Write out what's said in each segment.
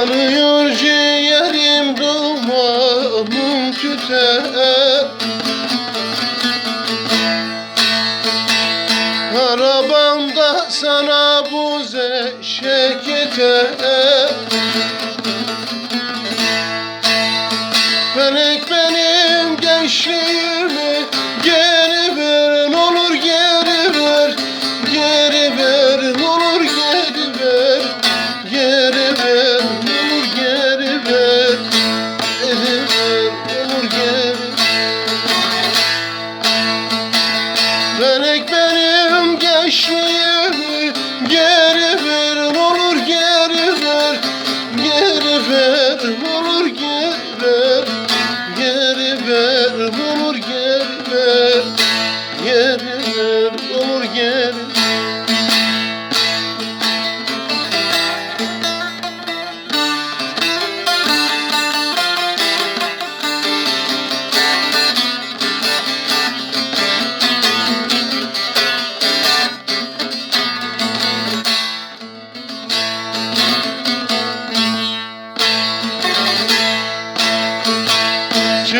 Yanıyor ciğerim dumanım tüter Arabamda sana bu zeşek yeter Guru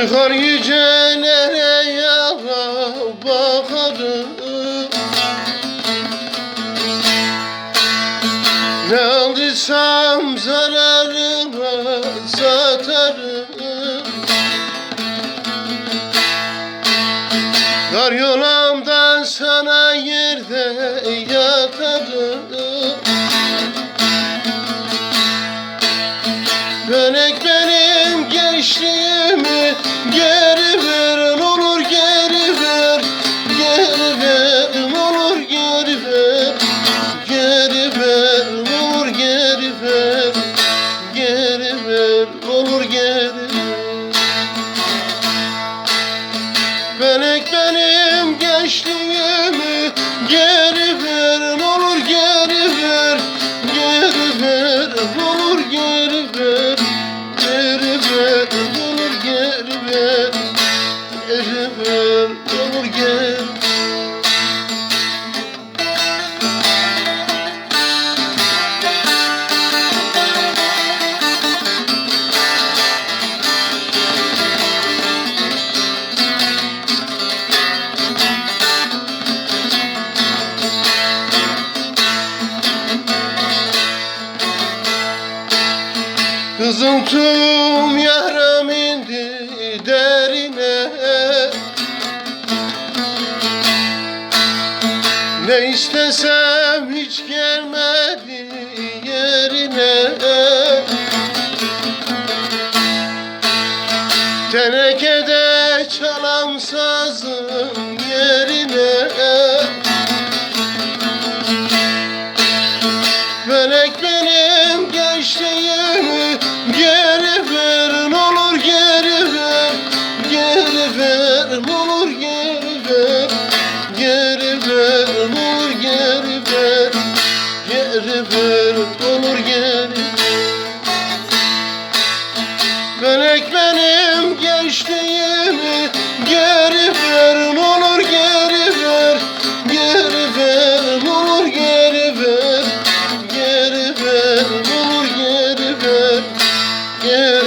Çıkar yüce nereye bakarım Ne aldıysam zararıma satarım. Dar yola Kızım tüm yaram indi derine. Ne istesem hiç gelmedi yerine. Tenekede çalam sazım yerine. dert olur geri Felek benim gençliğimi geri ver olur geri ver. Geri ver olur geri ver. Geri ver olur geri ver. Geri